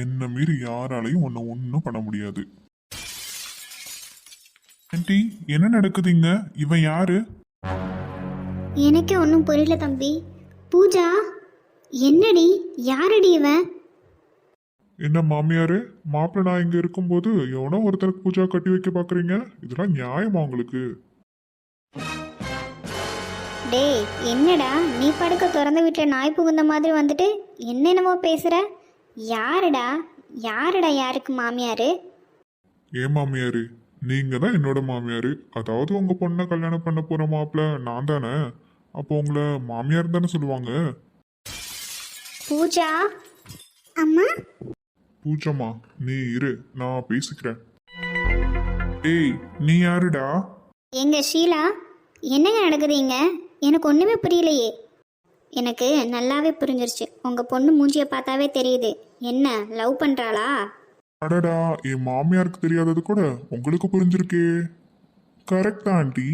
என்னை மீறி யாராலையும் உன்னை ஒன்றும் பண்ண முடியாது. ஆண்டி என்ன நடக்குதுங்க? இவன் யாரு? எனக்கே ஒன்றும் புரியல தம்பி. பூஜா என்னடி? யாரடி இவன் என்ன மாமியாரு? மாப்பிள்ளை நான் இங்க இருக்கும்போது எவனோ ஒருத்தருக்கு பூஜா கட்டி வைக்க பாக்குறீங்க? இதெல்லாம் நியாயமா உங்களுக்கு? டேய் என்னடா? நீ படுக்க திறந்த வீட்டில் நாய் புகுந்த மாதிரி வந்துட்டு என்னென்னமோ பேசுற? யாருடா? யாருடா யாருக்கு மாமியாரு? ஏன் மாமியாரு? நீங்க தான் என்னோட மாமியாரு. அதாவது உங்க பொண்ணை கல்யாணம் பண்ண போற மாப்பிள்ள நான் தானே? அப்போ உங்களை மாமியார் தானே சொல்லுவாங்க? பூஜா? அம்மா? பூஜம்மா நீ இரு நான் பேசிக்கிறேன். ஏய் நீ யாருடா? எங்க ஷீலா? என்னங்க நடக்குதுங்க எனக்கு ஒன்றுமே புரியலையே. எனக்கு நல்லாவே புரிஞ்சிருச்சு. உங்கள் பொண்ணு மூஞ்சியை பார்த்தாவே தெரியுது. என்ன லவ் பண்ணுறாளா அடடா என் மாமியாருக்கு தெரியாதது கூட உங்களுக்கு புரிஞ்சிருக்கே. கரெக்டா ஆண்டி.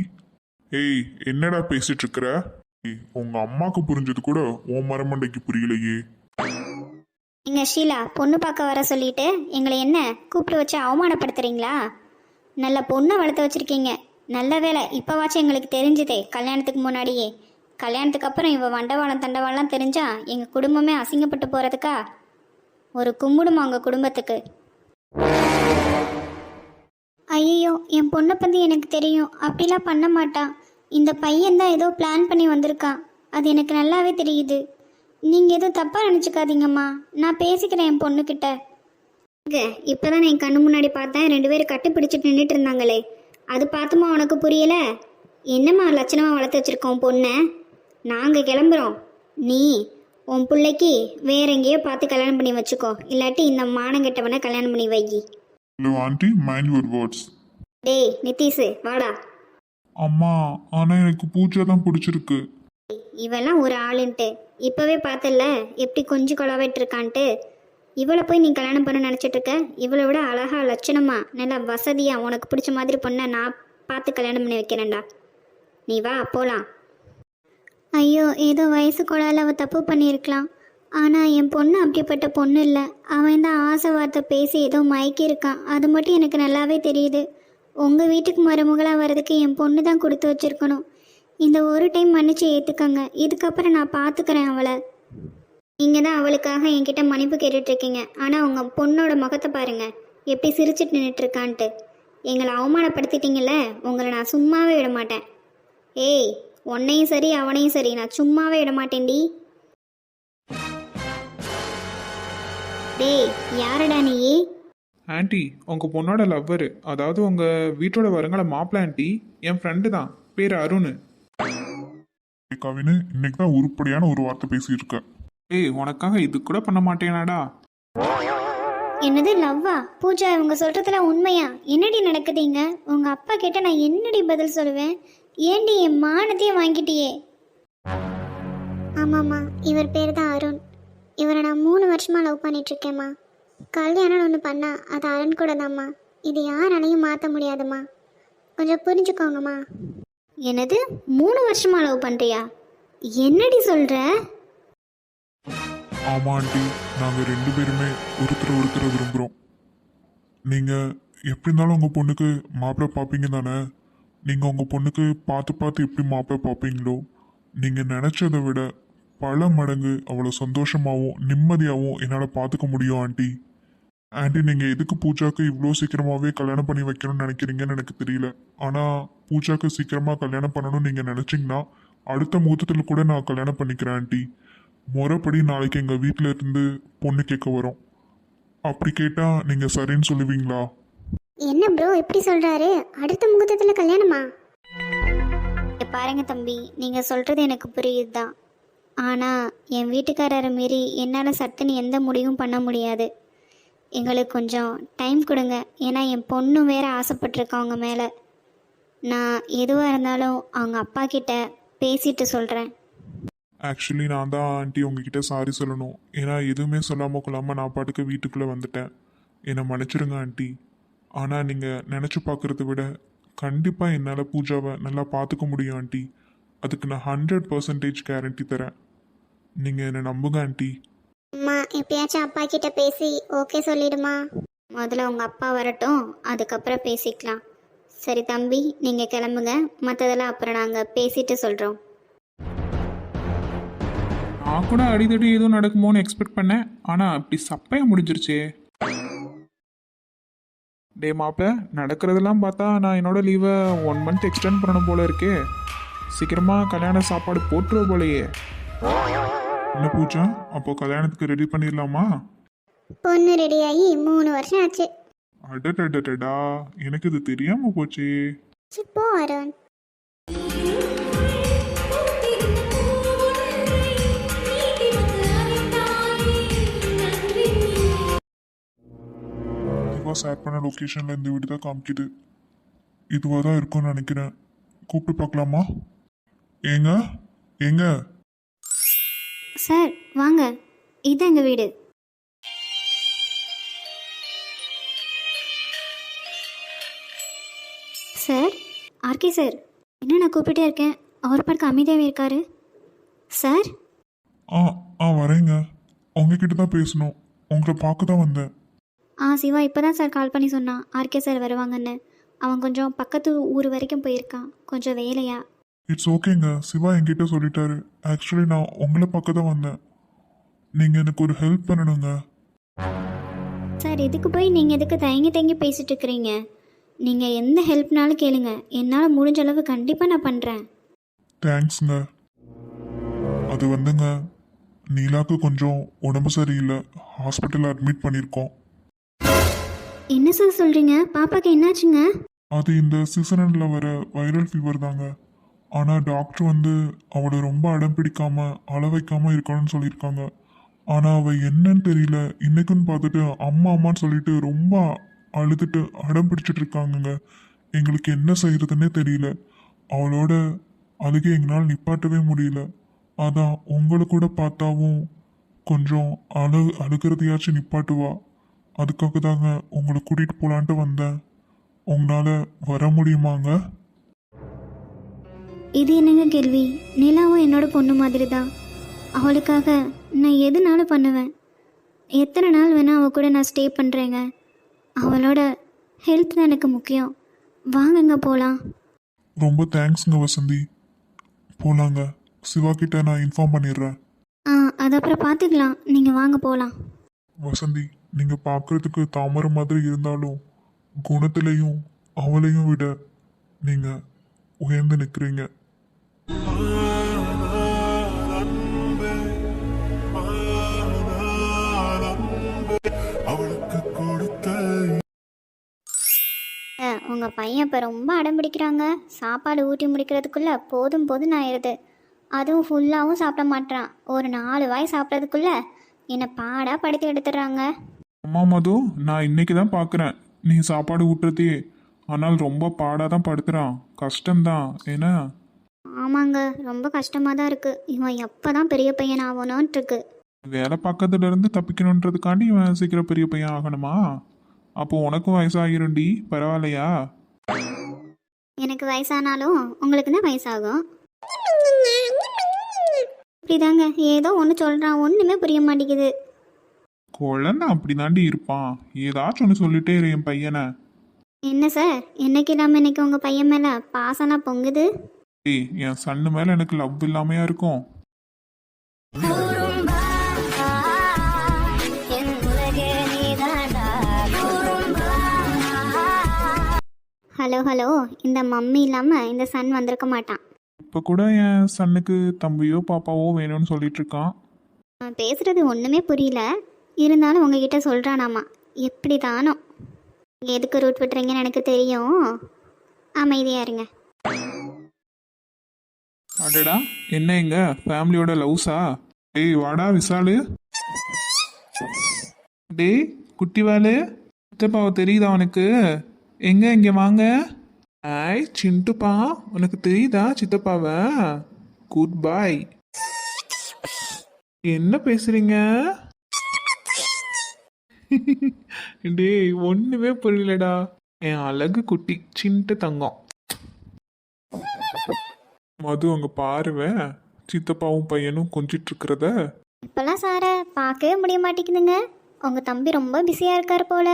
ஏய் என்னடா பேசிட்டு இருக்கிற ஏய், உங்க அம்மாக்கு புரிஞ்சது கூட உன் மரமண்டைக்கு புரியலையே. எங்க ஷீலா பொண்ணு பார்க்க வர சொல்லிட்டு எங்களை என்ன கூப்பிட்டு வச்சு அவமானப்படுத்துறீங்களா? நல்ல பொண்ணை வளர்த்து வச்சிருக்கீங்க. நல்ல வேலை இப்போவாச்சும் எங்களுக்கு தெரிஞ்சுதே கல்யாணத்துக்கு முன்னாடியே. கல்யாணத்துக்கு அப்புறம் இவ வண்டவாளம் தண்டவாளம் தெரிஞ்சா எங்கள் குடும்பமே அசிங்கப்பட்டு போகிறதுக்கா ஒரு கும்பிடுமா உங்கள் குடும்பத்துக்கு. ஐயோ என் பொண்ணை பற்றி எனக்கு தெரியும். அப்படிலாம் பண்ண மாட்டான் இந்த பையன் தான் ஏதோ பிளான் பண்ணி வந்திருக்கான் அது எனக்கு நல்லாவே தெரியுது. நீங்கள் எதுவும் தப்பாக நினச்சிக்காதீங்கம்மா. நான் பேசிக்கிறேன் என் பொண்ணுக்கிட்ட இங்க இப்போதான் என் கண்ணு முன்னாடி பார்த்தேன். ரெண்டு பேரும் கட்டி பிடிச்சிட்டு நின்றுட்டு இருந்தாங்களே. அது பார்த்துமா உனக்கு புரியல? என்னம்மா லட்சணமாக வளர்த்து வச்சிருக்கோம் பொண்ணை? நாங்கள் கிளம்புறோம். நீ உன் பிள்ளைக்கு வேற எங்கேயோ பார்த்து கல்யாணம் பண்ணி வச்சுக்கோ. இல்லாட்டி இந்த மானங்கெட்டவனை கல்யாணம் பண்ணி வை. Hello aunty mind your words டேய் நித்தீஷு வாடா. அம்மா ஆனா எனக்கு பூஜா தான் பிடிச்சிருக்கு. இவெல்லாம் ஒரு ஆளுன்ட்டு. இப்போவே பார்த்தல எப்படி கொஞ்சம் கொலாவிட்டு இருக்கான்ட்டு. இவளை போய் நீ கல்யாணம் பண்ண நினச்சிட்டு இருக்க? இவளை விட அழகா லட்சணமா நல்லா வசதியா உனக்கு பிடிச்ச மாதிரி பொண்ணை நான் பார்த்து கல்யாணம் பண்ணி வைக்கிறேன்டா. நீ வா போலாம். ஐயோ ஏதோ வயசு கூடால அவள் தப்பு பண்ணியிருக்கலாம். ஆனால் என் பொண்ணு அப்படிப்பட்ட பொண்ணு இல்லை. அவன் தான் ஆசை வார்த்தை பேசி ஏதோ மயக்கியிருக்கான். அது மட்டும் எனக்கு நல்லாவே தெரியுது. உங்கள் வீட்டுக்கு மருமகளாக வர்றதுக்கு என் பொண்ணு தான் கொடுத்து வச்சிருக்கணும். இந்த ஒரு டைம் மன்னிச்சு ஏற்றுக்கங்க இதுக்கப்புறம் நான் பார்த்துக்கிறேன் அவளை. நீங்கள் தான் அவளுக்காக என்கிட்ட மன்னிப்பு கேட்டுட்ருக்கீங்க. ஆனால் உங்கள் பொண்ணோட முகத்தை பாருங்கள் எப்படி சிரிச்சிட்டு நின்றுட்டுருக்கான்ட்டு எங்களை அவமானப்படுத்திட்டீங்கல்ல? உங்களை நான் சும்மாவே விட மாட்டேன். ஏய் உன்னையும் சரி அவனையும் சரி. நான் சும்மாவே விட மாட்டேன்டி டேய் யாரடா நீ? ஆன்ட்டி உங்கள் பொண்ணோட லவ்வரு அதாவது உங்கள் வீட்டோட வருங்கால மாப்பிள்ள ஆன்ட்டி என் ஃப்ரெண்டு தான். பேர் அருண். கவினு இன்னைக்கு தான் உருப்படியான ஒரு வார்த்தை பேசியிருக்க. ஏய் உனக்காக இது கூட பண்ண மாட்டேனாடா. என்னது லவ்வா? பூஜா இவங்க சொல்றதுல உண்மையா? என்னடி நடக்குதுங்க உங்க அப்பா கிட்ட நான் என்னடி பதில் சொல்லுவேன்? ஏண்டி என் மானத்தையே வாங்கிட்டியே? ஆமாம்மா இவர் பேர் தான் அருண். இவரை நான் மூணு வருஷமா லவ் பண்ணிட்டு இருக்கேம்மா கல்யாணம் ஒன்று பண்ணா அது அருண் கூட தாம்மா. இது யாராலையும் மாற்ற முடியாதும்மா. கொஞ்சம் புரிஞ்சுக்கோங்கம்மா. என்னது? மூணு வருஷமா லவ் பண்றியா? என்னடி சொல்ற? ஆமா ஆண்டி நாங்க ரெண்டு பேருமே ஒருத்தர் ஒருத்தர் விரும்புறோம். நீங்க எப்படி இருந்தாலும் உங்க பொண்ணுக்கு மாப்பிள்ளை பார்ப்பீங்க தானே நீங்கள் உங்கள் பொண்ணுக்கு பார்த்து பார்த்து எப்படி மாப்பிள்ளை பார்ப்பீங்களோ நீங்கள் நினச்சதை விட பல மடங்கு அவ்வளோ சந்தோஷமாகவும் நிம்மதியாகவும் என்னால் பார்த்துக்க முடியும் ஆண்டி. ஆண்டி நீங்கள் எதுக்கு பூஜாக்கு இவ்வளோ சீக்கிரமாகவே கல்யாணம் பண்ணி வைக்கணும்னு நினைக்கிறீங்கன்னு எனக்கு தெரியல. ஆனால் பூஜாக்கு சீக்கிரமாக கல்யாணம் பண்ணணும்னு நீங்கள் நினச்சிங்கன்னா அடுத்த முகூர்த்தத்தில் கூட நான் கல்யாணம் பண்ணிக்கிறேன் ஆண்டி. முறைப்படி நாளைக்கு எங்கள் வீட்டில் இருந்து பொண்ணு கேட்க வரோம். அப்படி கேட்டால் நீங்கள் சரின்னு சொல்லுவீங்களா? என்ன ப்ரோ எப்படி சொல்கிறாரு அடுத்த முகூர்த்தத்தில் கல்யாணமா? பாருங்க தம்பி நீங்க சொல்றது எனக்கு புரியுது தான் ஆனா என் வீட்டுக்காரரை மீறி என்னால் சட்டுன்னு எந்த முடிவும் பண்ண முடியாது. எங்களுக்கு கொஞ்சம் டைம் கொடுங்க. ஏன்னா என் பொண்ணு வேற ஆசைப்பட்டிருக்கா அவங்க மேலே. நான் எதுவாக இருந்தாலும் அவங்க அப்பா கிட்ட பேசிட்டு சொல்கிறேன் ஆக்சுவலி நான் தான் ஆண்டி உங்ககிட்ட சாரி சொல்லணும். ஏன்னா எதுவுமே சொல்லாமல் கொள்ளாமல் நான் பாட்டுக்கு வீட்டுக்குள்ளே வந்துட்டேன். என்னை மன்னிச்சிடுங்க ஆண்டி ஆனால் நீங்கள் நினச்சி பார்க்குறத விட கண்டிப்பாக என்னால் பூஜாவை நல்லா பார்த்துக்க முடியும் ஆண்டி. அதுக்கு நான் ஹண்ட்ரட் பர்சன்டேஜ் கேரண்டி தரேன். நீங்கள் என்னை நம்புங்க ஆண்டி. அம்மா எப்பயாச்சும் அப்பா கிட்ட பேசி ஓகே சொல்லிடுமா? முதல்ல உங்கள் அப்பா வரட்டும் அதுக்கப்புறம் பேசிக்கலாம். சரி தம்பி நீங்கள் கிளம்புங்க. மற்றதெல்லாம் அப்புறம் நாங்கள் பேசிட்டு சொல்கிறோம் நான் கூட அடிதடி எதுவும் நடக்குமோன்னு எக்ஸ்பெக்ட் பண்ணேன். ஆனால் இப்படி சப்பையா முடிஞ்சிருச்சே. டே மாப்பிள்ள நடக்கிறதெல்லாம் பார்த்தா நான் என்னோட லீவை ஒன் மந்த் எக்ஸ்டெண்ட் பண்ணணும் போல இருக்கே. சீக்கிரமாக கல்யாண சாப்பாடு போட்டுருவ போலையே. என்ன பூஜா அப்போ கல்யாணத்துக்கு ரெடி பண்ணிடலாமா பொண்ணு ரெடியாகி மூணு வருஷம் ஆச்சு. அடடடடடா எனக்கு இது தெரியாம போச்சே. போ அருண். இதுவா ஷேர் பண்ண லொக்கேஷன்ல இந்த வீடு தான் காமிக்குது. இதுவாக தான் இருக்கும்னு நினைக்கிறேன். கூப்பிட்டு பார்க்கலாமா? ஏங்க? ஏங்க? சார் வாங்க. இது எங்கள் வீடு. சார் ஆர்கே சார் என்ன நான் கூப்பிட்டே இருக்கேன். அவர் பார்க்க அமைதியாகவே இருக்காரு. சார்? ஆ ஆ வரேங்க. உங்ககிட்ட தான் பேசணும். உங்களை பார்க்க தான் வந்தேன். ஆ சிவா இப்போ தான் சார் கால் பண்ணி சொன்னான். ஆர்கே சார் வருவாங்கன்னு. அவன் கொஞ்சம் பக்கத்து ஊர் வரைக்கும் போயிருக்கான். கொஞ்சம் வேலையா? இட்ஸ் ஓகேங்க சிவா என்கிட்ட சொல்லிட்டாரு. ஆக்சுவலி நான் உங்களை பார்க்க தான் வந்தேன். நீங்கள் எனக்கு ஒரு ஹெல்ப் பண்ணணுங்க. சார் இதுக்கு போய் நீங்கள் எதுக்கு தயங்கி தயங்கி பேசிட்டு இருக்கிறீங்க? நீங்கள் எந்த ஹெல்ப்னாலும் கேளுங்க. என்னால் முடிஞ்ச அளவு கண்டிப்பாக நான் பண்ணுறேன் தேங்க்ஸ்ங்க அது வந்துங்க. நீலாக்கு கொஞ்சம் உடம்பு சரியில்லை. ஹாஸ்பிட்டலில் அட்மிட் பண்ணியிருக்கோம். என்ன சார் சொல்கிறீங்க பாப்பாக்கு என்னாச்சுங்க? அது இந்த சீசனில் வர வைரல் ஃபீவர் தாங்க. ஆனால் டாக்டர் வந்து அவளை ரொம்ப அடம் பிடிக்காம அள வைக்காம இருக்கணும்னு சொல்லியிருக்காங்க. ஆனால் அவள் என்னன்னு தெரியல. இன்னைக்குன்னு பார்த்துட்டு அம்மா அம்மான்னு சொல்லிட்டு ரொம்ப அழுதுட்டு அடம் பிடிச்சிட்டு இருக்காங்கங்க. எங்களுக்கு என்ன செய்யறதுன்னே தெரியல. அவளோட அழுகை எங்களால் நிப்பாட்டவே முடியல. அதான் உங்களை கூட பார்த்தாவும் கொஞ்சம் அழு அழுகிறதையாச்சும் நிப்பாட்டுவா. அதுக்காக தாங்க உங்களை கூட்டிகிட்டு போகலான்ட்டு வந்தேன். உங்களால் வர முடியுமாங்க? இது என்னங்க கேள்வி? நிலாவும் என்னோட பொண்ணு மாதிரி தான் அவளுக்காக நான் எதுனாலும் பண்ணுவேன். எத்தனை நாள் வேணால் அவள் கூட நான் ஸ்டே பண்ணுறேங்க அவளோட ஹெல்த் தான் எனக்கு முக்கியம். வாங்கங்க போகலாம் ரொம்ப தேங்க்ஸுங்க வசந்தி. போலாங்க. சிவா கிட்ட நான் இன்ஃபார்ம் பண்ணிடுறேன். ஆ அது அப்புறம் பார்த்துக்கலாம் நீங்கள் வாங்க போகலாம் வசந்தி நீங்கள் பார்க்கறதுக்கு தாமரை மாதிரி இருந்தாலும் குணத்திலையும் அவளையும் விட நீங்கள் உயர்ந்து நிற்கிறீங்க அவளுக்கு கொடுத்த உங்கள் பையன் இப்போ ரொம்ப அடம் பிடிக்கிறாங்க. சாப்பாடு ஊட்டி முடிக்கிறதுக்குள்ளே போதும் போதும் ஆயிடுது அதுவும் ஃபுல்லாகவும் சாப்பிட மாட்றான். ஒரு நாலு வாய் சாப்பிட்றதுக்குள்ளே என்னை பாடாக படுத்தி எடுத்துடுறாங்க. அம்மா மது நான் இன்னைக்கு தான் பார்க்குறேன் நீ சாப்பாடு ஊட்டுறதே. ஆனால் ரொம்ப பாடாக தான் படுத்துறான். கஷ்டம்தான். ஏன்னா ஆமாங்க ரொம்ப கஷ்டமாக தான் இருக்குது இவன் எப்போ தான் பெரிய பையன் ஆகணும்ன்ட்டு இருக்கு. வேலை பக்கத்துல இருந்து தப்பிக்கணுன்றதுக்காண்டி இவன் சீக்கிரம் பெரிய பையன் ஆகணுமா? அப்போ உனக்கும் வயசாகிரும்டி பரவாயில்லையா? எனக்கு வயசானாலும் உங்களுக்கு தான் வயசாகும். இப்படிதாங்க. ஏதோ ஒன்று சொல்கிறான் ஒன்றுமே புரிய மாட்டேங்குது. குழந்தை அப்படி தாண்டி இருப்பான். ஏதாச்சும் ஒன்று சொல்லிட்டே இரு என் பையனை. என்ன சார்? என்னைக்கு இல்லாமல் இன்னைக்கு உங்கள் பையன் மேலே பாசம்லாம் பொங்குது? ஏய் என் சன்னு மேலே எனக்கு லவ் இல்லாமையா இருக்கும். ஹலோ ஹலோ இந்த மம்மி இல்லாமல் இந்த சன் வந்திருக்க மாட்டான். இப்போ கூட என் சன்னுக்கு தம்பியோ பாப்பாவோ வேணும்னு சொல்லிட்டு இருக்கான். அவன் பேசுறது ஒன்றுமே புரியல. இருந்தாலும் உங்ககிட்ட சொல்கிறானாமா எப்படி தானோ நீங்கள் எதுக்கு ரூட் விட்டுறீங்கன்னு எனக்கு தெரியும். அமைதியாக இருங்க. அடடா என்ன எங்க ஃபேமிலியோட லவ்ஸா டேய் வாடா விசாலு. டேய் குட்டிவாலு. சித்தப்பாவை தெரியுதா உனக்கு? எங்க இங்க வாங்க. ஐய் சிண்டுப்பா உனக்கு தெரியுதா சித்தப்பாவை? குட் பாய் என்ன பேசுறீங்க? டேய் ஒண்ணுமே புரியலடா. என் அழகு குட்டி சிண்டு தங்கம். மது அங்கே பாருவேன் சித்தப்பாவும் பையனும் கொஞ்சிட்டு இருக்கிறத இப்போல்லாம் சாரை பார்க்கவே முடிய மாட்டேங்குதுங்க. உங்கள் தம்பி ரொம்ப பிஸியாக இருக்கார் போல.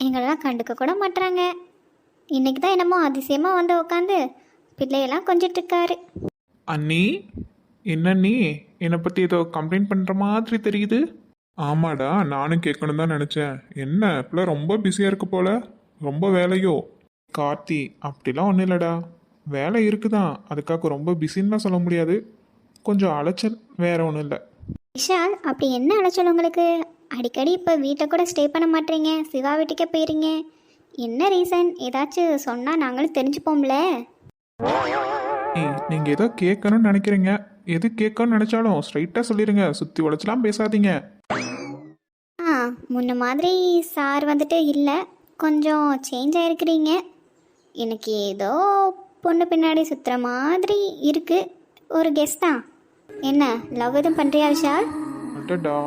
எங்களெல்லாம் கண்டுக்க கூட மாட்டுறாங்க இன்னைக்கு தான் என்னமோ அதிசயமாக வந்து உட்காந்து பிள்ளையெல்லாம் கொஞ்சிட்டு இருக்காரு அண்ணி என்ன நீ என்னை பற்றி ஏதோ கம்ப்ளைண்ட் பண்ணுற மாதிரி தெரியுது. ஆமாடா நானும் கேட்கணும் தான் நினச்சேன். என்ன இப்பெல்லாம் ரொம்ப பிஸியாக இருக்கு போல? ரொம்ப வேலையோ? கார்த்தி அப்படிலாம் ஒன்றும் இல்லைடா. வேலை இருக்குதான் அதுக்காக ரொம்ப பிஸின்னுலாம் சொல்ல முடியாது. கொஞ்சம் அலைச்சல் வேற ஒன்றும் இல்லை. விஷால் அப்படி என்ன அலைச்சல் உங்களுக்கு? அடிக்கடி இப்போ வீட்டை கூட ஸ்டே பண்ண மாட்டீங்க. சிவா வீட்டுக்கே போயிருங்க. என்ன ரீசன் ஏதாச்சும் சொன்னால் நாங்களும் தெரிஞ்சுப்போம்ல. ஏய் நீங்கள் ஏதோ கேட்கணும்னு நினைக்கிறீங்க. எது கேட்கணும்னு நினச்சாலும் ஸ்ட்ரைட்டாக சொல்லிடுங்க சுற்றி உழைச்சலாம் பேசாதீங்க. ஆ முன்ன மாதிரி சார் வந்துட்டு இல்லை. கொஞ்சம் சேஞ்ச் ஆகிருக்கிறீங்க எனக்கு ஏதோ பொண்ணு பின்னாடி சுற்றுற மாதிரி இருக்கு. ஒரு கெஸ் தான். என்ன லவ் எதுவும் பண்ணுறியா விஷால்? அடடா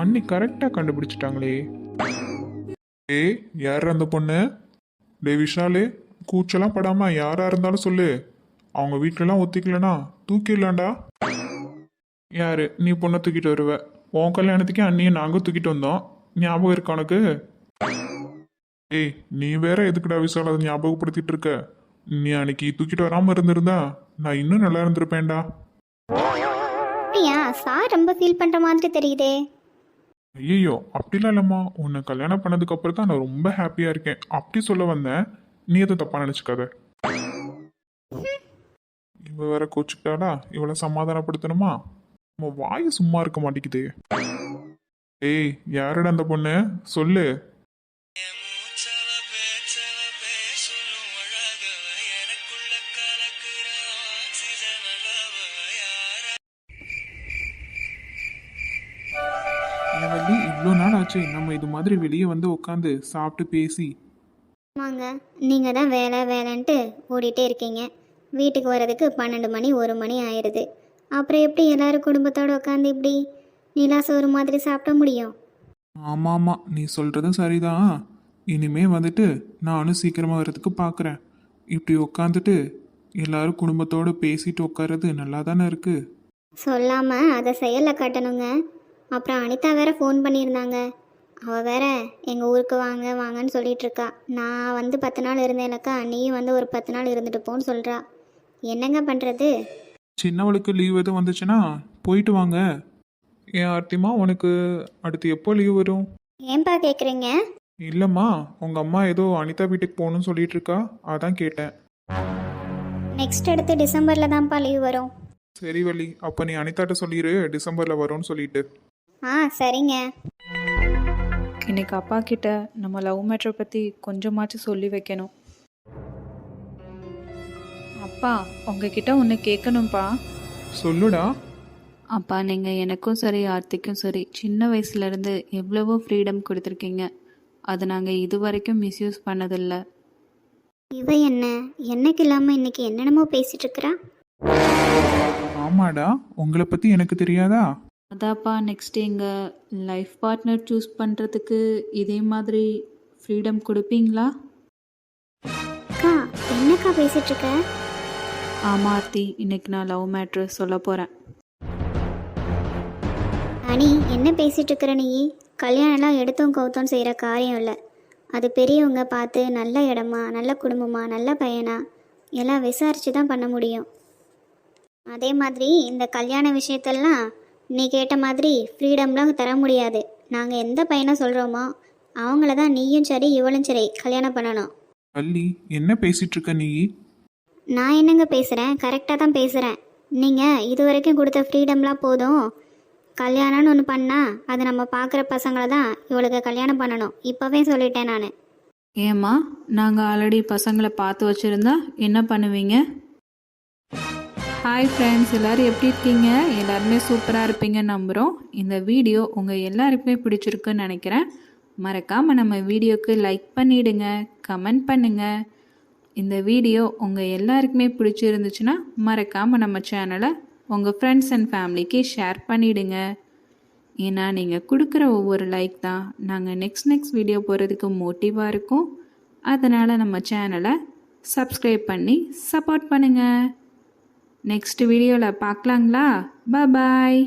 அண்ணி கரெக்டாக கண்டுபிடிச்சிட்டாங்களே. ஏய் யார் அந்த பொண்ணு? டே விஷாலு கூச்சலாம் படாம யாரா இருந்தாலும் சொல்லு. அவங்க வீட்டிலலாம் ஒத்திக்கலனா? தூக்கிடலாம்டா. யாரு? நீ பொண்ணை தூக்கிட்டு வருவ. உன் கல்யாணத்துக்கு அண்ணியை நாங்கள் தூக்கிட்டு வந்தோம். ஞாபகம் இருக்கா உனக்கு? ஏய் நீ வேற எதுக்குடா விஷால் அதை ஞாபகப்படுத்திட்டு இருக்க? நீ அன்னைக்கு தூக்கிட்டு வராமல் இருந்திருந்தா நான் இன்னும் நல்லா இருந்திருப்பேன்டா. அப்படியா சார் ரொம்ப ஃபீல் பண்ணுற மாதிரி தெரியுதே. ஐயோ அப்படிலாம் இல்லைம்மா. உன்னை கல்யாணம் பண்ணதுக்கு அப்புறம் தான் நான் ரொம்ப ஹாப்பியாக இருக்கேன். அப்படி சொல்ல வந்தேன். நீ எதுவும் தப்பாக நினச்சிக்காத. இவ வேற கோச்சுக்கிட்டாடா? இவளை சமாதானப்படுத்தணுமா? நம்ம வாய் சும்மா இருக்க மாட்டேங்குது. ஏய் யாருடா அந்த பொண்ணு? சொல்லு. வள்ளி இவ்வளோ நாள் ஆச்சு நம்ம இது மாதிரி வெளியே வந்து உட்காந்து சாப்பிட்டு பேசி. ஆமாங்க. நீங்கள் தான் வேலை வேலைன்ட்டு ஓடிட்டே இருக்கீங்க. வீட்டுக்கு வர்றதுக்கு பன்னெண்டு மணி ஒரு மணி ஆயிடுது அப்புறம் எப்படி எல்லாரும் குடும்பத்தோடு உட்காந்து இப்படி நிலா சோறு மாதிரி சாப்பிட முடியும்? ஆமாம் ஆமாம் நீ சொல்கிறதும் சரிதான். இனிமே வந்துட்டு நானும் சீக்கிரமாக வர்றதுக்கு பார்க்குறேன் இப்படி உட்காந்துட்டு எல்லாரும் குடும்பத்தோடு பேசிட்டு உட்கார்றது நல்லா தானே இருக்குது சொல்லாமல் அதை செயலில் காட்டணுங்க. அப்புறம் அனிதா வேற ஃபோன் பண்ணியிருந்தாங்க. அவள் வேற எங்கள் ஊருக்கு வாங்க வாங்கன்னு சொல்லிட்டு இருக்கா. நான் வந்து பத்து நாள் இருந்தேனக்கா. நீயும் வந்து ஒரு பத்து நாள் இருந்துட்டு போன்னு சொல்கிறா என்னங்க பண்ணுறது சின்னவளுக்கு லீவ் எதுவும் வந்துச்சுன்னா போயிட்டு வாங்க. ஏன் ஆர்த்திமா உனக்கு அடுத்து எப்போ லீவ் வரும்? ஏன்பா கேட்குறீங்க இல்லைம்மா உங்கள் அம்மா ஏதோ அனிதா வீட்டுக்கு போகணும்னு சொல்லிட்டு இருக்கா அதான் கேட்டேன். நெக்ஸ்ட் அடுத்து டிசம்பரில் தான்ப்பா லீவ் வரும். சரி வள்ளி அப்போ நீ அனிதாட்ட சொல்லிடு டிசம்பரில் வரும்னு சொல்லிட்டு. ஆ சரிங்க. இன்னைக்கு அப்பா கிட்ட நம்ம லவ் மேட்ரை பற்றி கொஞ்சமாச்சும் சொல்லி வைக்கணும். அப்பா உங்ககிட்ட ஒன்று கேட்கணும்ப்பா சொல்லுடா. அப்பா நீங்கள் எனக்கும் சரி ஆர்த்திக்கும் சரி சின்ன வயசுலேருந்து எவ்வளவோ ஃப்ரீடம் கொடுத்துருக்கீங்க. அதை நாங்கள் இது வரைக்கும் மிஸ்யூஸ் பண்ணதில்லை. இவ என்ன? என்னைக்கு இல்லாமல் இன்னைக்கு என்னென்னமோ பேசிட்டு இருக்கிறா ஆமாடா உங்களை பற்றி எனக்கு தெரியாதா? அதாப்பா நெக்ஸ்ட் எங்கள் லைஃப் பார்ட்னர் சூஸ் பண்ணுறதுக்கு இதே மாதிரி ஃப்ரீடம் கொடுப்பீங்களா? அக்கா என்னக்கா பேசிட்டு இருக்க ஆமா ஆர்த்தி இன்னைக்கு நான் லவ் மேட்ரு சொல்ல போகிறேன் அனி என்ன பேசிட்டு இருக்கிற நீ? கல்யாணம்லாம் எடுத்தும் கவுத்தும் செய்கிற காரியம் இல்லை. அது பெரியவங்க பார்த்து நல்ல இடமா நல்ல குடும்பமா நல்ல பையனா? எல்லாம் விசாரித்து தான் பண்ண முடியும். அதே மாதிரி இந்த கல்யாண விஷயத்தெல்லாம் நீ கேட்ட மாதிரி ஃப்ரீடம்லாம் தர முடியாது. நாங்கள் எந்த பையனை சொல்கிறோமோ அவங்கள தான் நீயும் சரி இவளும் சரி கல்யாணம் பண்ணணும். வள்ளி என்ன பேசிட்டு இருக்க நீ? நான் என்னங்க பேசுகிறேன் கரெக்டாக தான் பேசுகிறேன் நீங்கள் இது வரைக்கும் கொடுத்த ஃப்ரீடம்லாம் போதும். கல்யாணம்னு ஒன்று பண்ணால் அது நம்ம பார்க்குற பசங்களை தான் இவளுக்கு கல்யாணம் பண்ணணும். இப்போவே சொல்லிட்டேன் நான். ஏம்மா நாங்கள் ஆல்ரெடி பசங்களை பார்த்து வச்சுருந்தா என்ன பண்ணுவீங்க? ஹாய் ஃப்ரெண்ட்ஸ் எல்லோரும் எப்படி இருக்கீங்க? எல்லாருமே சூப்பராக இருப்பீங்கன்னு நம்புகிறோம் இந்த வீடியோ உங்கள் எல்லாருக்குமே பிடிச்சிருக்குன்னு நினைக்கிறேன். மறக்காமல் நம்ம வீடியோக்கு லைக் பண்ணிவிடுங்க கமெண்ட் பண்ணுங்கள் இந்த வீடியோ உங்கள் எல்லாருக்குமே பிடிச்சிருந்துச்சுன்னா மறக்காமல் நம்ம சேனலை உங்கள் ஃப்ரெண்ட்ஸ் அண்ட் ஃபேமிலிக்கு ஷேர் பண்ணிவிடுங்க ஏன்னா நீங்கள் கொடுக்குற ஒவ்வொரு லைக் தான் நாங்கள் நெக்ஸ்ட் நெக்ஸ்ட் வீடியோ போகிறதுக்கு மோட்டிவாக இருக்கும். அதனால் நம்ம சேனலை சப்ஸ்கிரைப் பண்ணி சப்போர்ட் பண்ணுங்கள் நெக்ஸ்ட் வீடியோவில் பார்க்கலாங்களா? பாய்